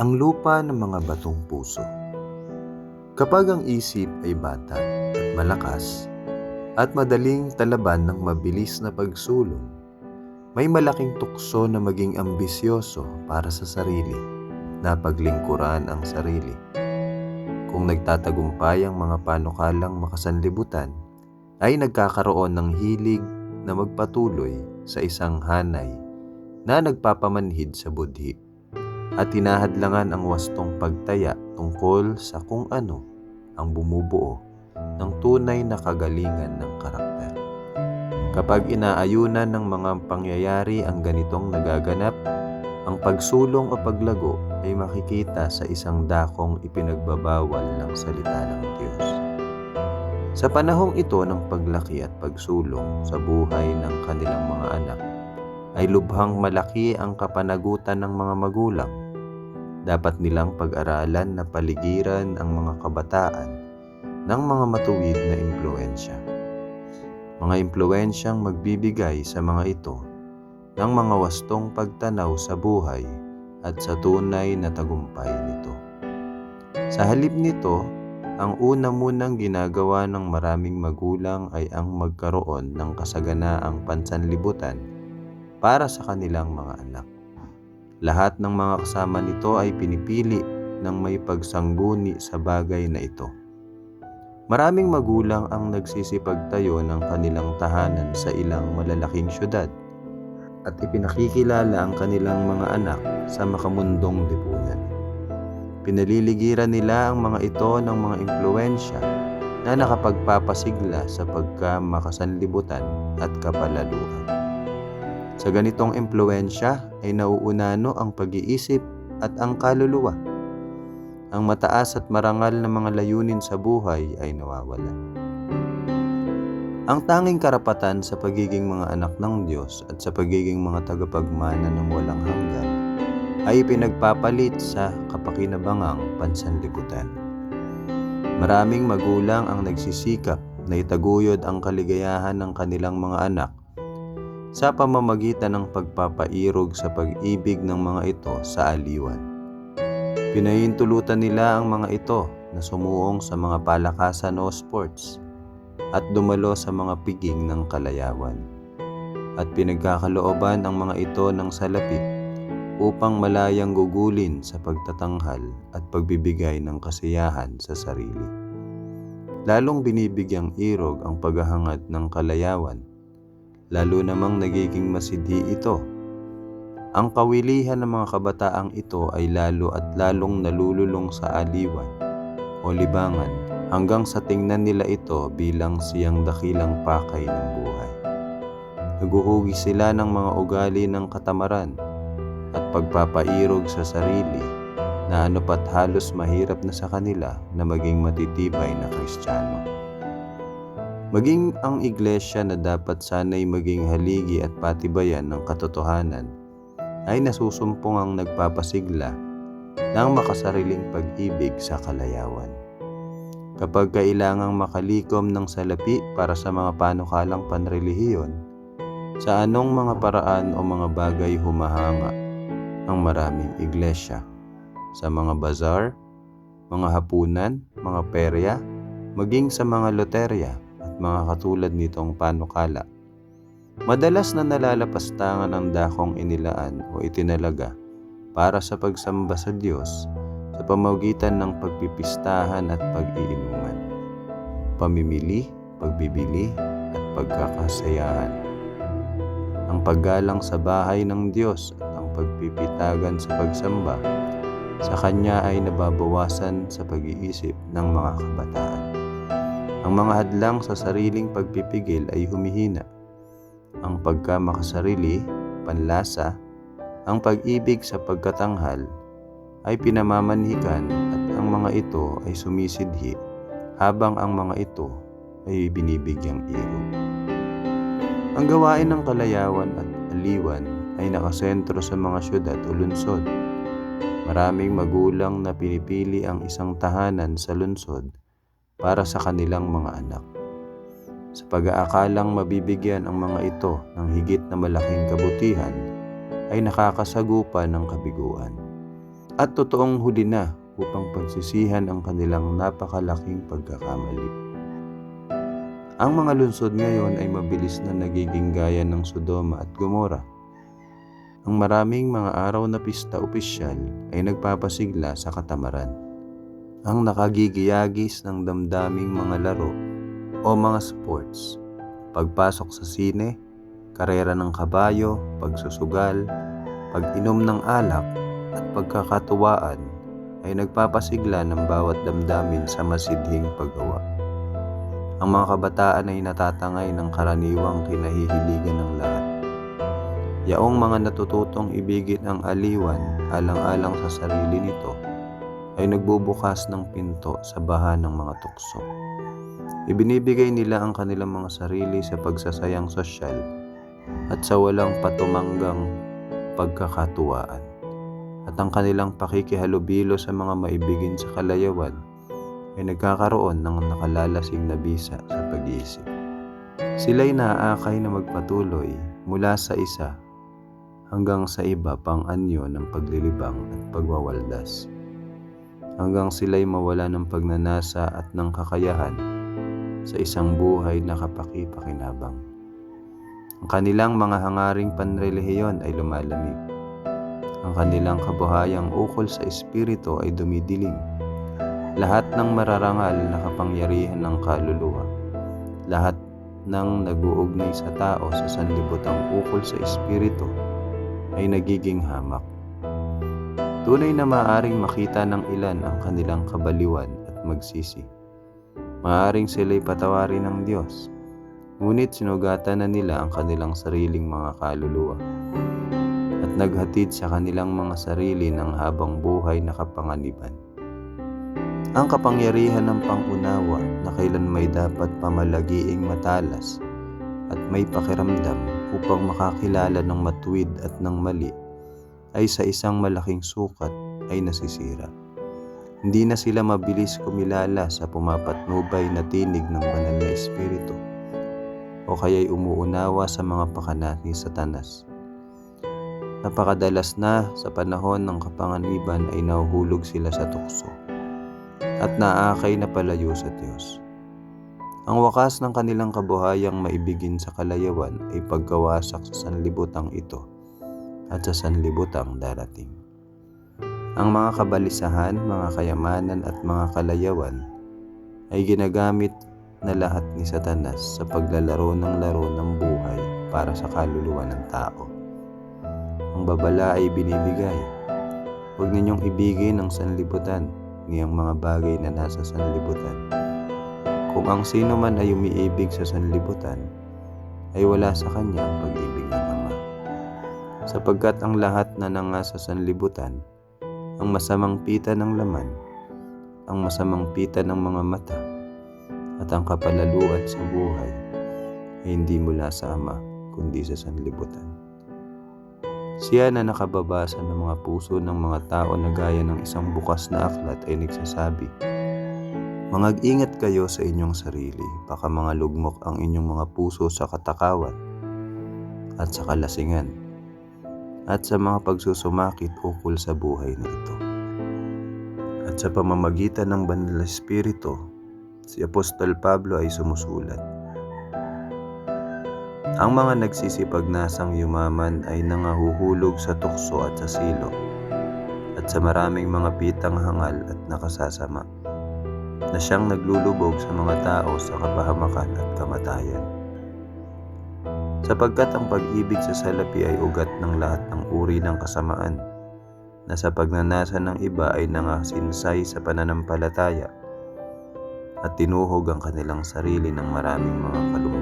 Ang lupa ng mga batong puso. Kapag ang isip ay bata at malakas at madaling talaban ng mabilis na pagsulong, may malaking tukso na maging ambisyoso para sa sarili, na paglingkuran ang sarili. Kung nagtatagumpay ang mga panukalang makasanlibutan, ay nagkakaroon ng hilig na magpatuloy sa isang hanay na nagpapamanhid sa budhi at tinahadlangan ang wastong pagtaya tungkol sa kung ano ang bumubuo ng tunay na kagalingan ng karakter. Kapag inaayunan ng mga pangyayari ang ganitong nagaganap, ang pagsulong o paglago ay makikita sa isang dakong ipinagbabawal ng salita ng Diyos. Sa panahong ito ng paglaki at pagsulong sa buhay ng kanilang mga anak, ay lubhang malaki ang kapanagutan ng mga magulang. Dapat nilang pag-aralan na paligiran ang mga kabataan ng mga matuwid na impluensya. Mga impluensyang magbibigay sa mga ito ng mga wastong pagtanaw sa buhay at sa tunay na tagumpay nito. Sa halip nito, ang una munang ginagawa ng maraming magulang ay ang magkaroon ng kasaganaang pansanlibutan para sa kanilang mga anak. Lahat ng mga kasama nito ay pinipili ng may pagsangguni sa bagay na ito. Maraming magulang ang nagsisipagtayo ng kanilang tahanan sa ilang malalaking syudad at ipinakikilala ang kanilang mga anak sa makamundong lipunan. Pinaliligiran nila ang mga ito ng mga impluensya na nakapagpapasigla sa pagkamakasanlibutan at kapalaluan. Sa ganitong impluensya ay nauunano ang pag-iisip at ang kaluluwa. Ang mataas at marangal na mga layunin sa buhay ay nawawala. Ang tanging karapatan sa pagiging mga anak ng Diyos at sa pagiging mga tagapagmana ng walang hanggan ay pinagpapalit sa kapakinabangang pansanlibutan. Maraming magulang ang nagsisikap na itaguyod ang kaligayahan ng kanilang mga anak sa pamamagitan ng pagpapairog sa pag-ibig ng mga ito sa aliwan. Pinahintulutan nila ang mga ito na sumuong sa mga palakasan o sports at dumalo sa mga piging ng kalayawan. At pinagkakalooban ang mga ito ng salapi upang malayang gugulin sa pagtatanghal at pagbibigay ng kasiyahan sa sarili. Lalong binibigyang irog ang paghahangad ng kalayawan, lalo namang nagiging masidhi ito. Ang kawilihan ng mga kabataang ito ay lalo at lalong nalululong sa aliwan o libangan hanggang sa tingnan nila ito bilang siyang dakilang pakay ng buhay. Naguhugi sila ng mga ugali ng katamaran at pagpapairog sa sarili na ano pat halos mahirap na sa kanila na maging matitibay na kristyano. Maging ang iglesia na dapat sanay maging haligi at patibayan ng katotohanan ay nasusumpong ang nagpapasigla ng makasariling pag-ibig sa kalayawan. Kapag kailangang makalikom ng salapi para sa mga panukalang panrelihiyon, sa anong mga paraan o mga bagay humahanga ang maraming iglesia? Sa mga bazar, mga hapunan, mga perya, maging sa mga loterya mga katulad nitong panukala. Madalas na nalalapastangan ang dakong inilaan o itinalaga para sa pagsamba sa Diyos sa pamamagitan ng pagpipistahan at pag-iinuman, pamimili, pagbibili at pagkakasayahan. Ang paggalang sa bahay ng Diyos at ang pagpipitagan sa pagsamba sa Kanya ay nababawasan sa pag-iisip ng mga kabataan. Ang mga hadlang sa sariling pagpipigil ay humihina. Ang pagkamakasarili, panlasa, ang pag-ibig sa pagkatanghal ay pinamamanhikan at ang mga ito ay sumisidhi habang ang mga ito ay binibigyang irog. Ang gawain ng kalayawan at aliwan ay nakasentro sa mga syudad o lunsod. Maraming magulang na pinipili ang isang tahanan sa lunsod para sa kanilang mga anak. Sa pag-aakalang mabibigyan ang mga ito ng higit na malaking kabutihan, ay nakakasagupa ng kabiguan. at totoong huli na upang pagsisihan ang kanilang napakalaking pagkakamali. Ang mga lungsod ngayon ay mabilis na nagiging gaya ng Sodoma at Gomora. Ang maraming mga araw na pista opisyal ay nagpapasigla sa katamaran. Ang nakagigiyagis ng damdaming mga laro o mga sports, pagpasok sa sine, karera ng kabayo, pagsusugal, pag-inom ng alak at pagkakatuwaan ay nagpapasigla ng bawat damdamin sa masidhing paggawa. Ang mga kabataan ay natatangay ng karaniwang kinahihiligan ng lahat. Yaong mga natututong ibigin ang aliwan alang-alang sa sarili nito ay nagbubukas ng pinto sa baha ng mga tukso. Ibinibigay nila ang kanilang mga sarili sa pagsasayang sosyal at sa walang patumanggang pagkakatuwaan at ang kanilang pakikihalubilo sa mga maibigin sa kalayawan ay nagkakaroon ng nakalalasing na bisa sa pag-iisip. Sila'y naaakay na magpatuloy mula sa isa hanggang sa iba pang anyo ng paglilibang at pagwawaldas. Hanggang sila'y mawala ng pagnanasa at ng kakayahan sa isang buhay na kapaki-pakinabang. Ang kanilang mga hangaring panrelihiyon ay lumalamig. Ang kanilang kabuhayang ukol sa espiritu ay dumidilim. Lahat ng mararangal na kapangyarihan ng kaluluwa, lahat ng nag-uugnay sa tao sa sanlibutang ukol sa espiritu ay nagiging hamak. Tunay na maaring makita ng ilan ang kanilang kabaliwan at magsisi. Maaring sila'y patawarin ng Diyos, ngunit sinugatan na nila ang kanilang sariling mga kaluluwa at naghatid sa kanilang mga sarili ng habang buhay na kapanganiban. Ang kapangyarihan ng pangunawa na kailan may dapat pamalagiing matalas at may pakiramdam upang makakilala ng matuwid at ng mali ay sa isang malaking sukat ay nasisira. Hindi na sila mabilis kumilala sa pumapatnubay na tinig ng banal na espiritu o kaya'y umuunawa sa mga pakana ni Satanas. Napakadalas na sa panahon ng kapanganiban ay nahuhulog sila sa tukso at naakay na palayo sa Diyos. Ang wakas ng kanilang kabuhayang maibigin sa kalayawan ay pagkawasak sa sanlibutang ito at sa sanlibutang darating. Ang mga kabalisahan, mga kayamanan at mga kalayawan ay ginagamit na lahat ni Satanas sa paglalaro ng laro ng buhay para sa kaluluwa ng tao. Ang babala ay binibigay. Huwag ninyong ibigin ang sanlibutan niyang mga bagay na nasa sanlibutan. Kung ang sino man ay umiibig sa sanlibutan, ay wala sa kanya ang pag-ibig ng Ama. Sapagkat ang lahat na nangasa sa sanlibutan, ang masamang pita ng laman, ang masamang pita ng mga mata, at ang kapalaluan sa buhay ay hindi mula sa Ama, kundi sa sanlibutan. Siya na nakababasa ng mga puso ng mga tao na gaya ng isang bukas na aklat ay nagsasabi, Mangag-ingat kayo sa inyong sarili, baka mga lugmok ang inyong mga puso sa katakawan at sa kalasingan, at sa mga pagsusumakit ukol sa buhay na ito. At sa pamamagitan ng banal na espiritu, si Apostol Pablo ay sumusulat, ang mga nagsisipagnasang yumaman ay nangahuhulog sa tukso at sa silo, at sa maraming mga pitang hangal at nakasasama, na siyang naglulubog sa mga tao sa kapahamakan at kamatayan. Sapagkat ang pag-ibig sa salapi ay ugat ng lahat ng uri ng kasamaan, na sa pagnanasa ng iba ay nangasinsay sa pananampalataya, at tinuhog ang kanilang sarili ng maraming mga kalungkutan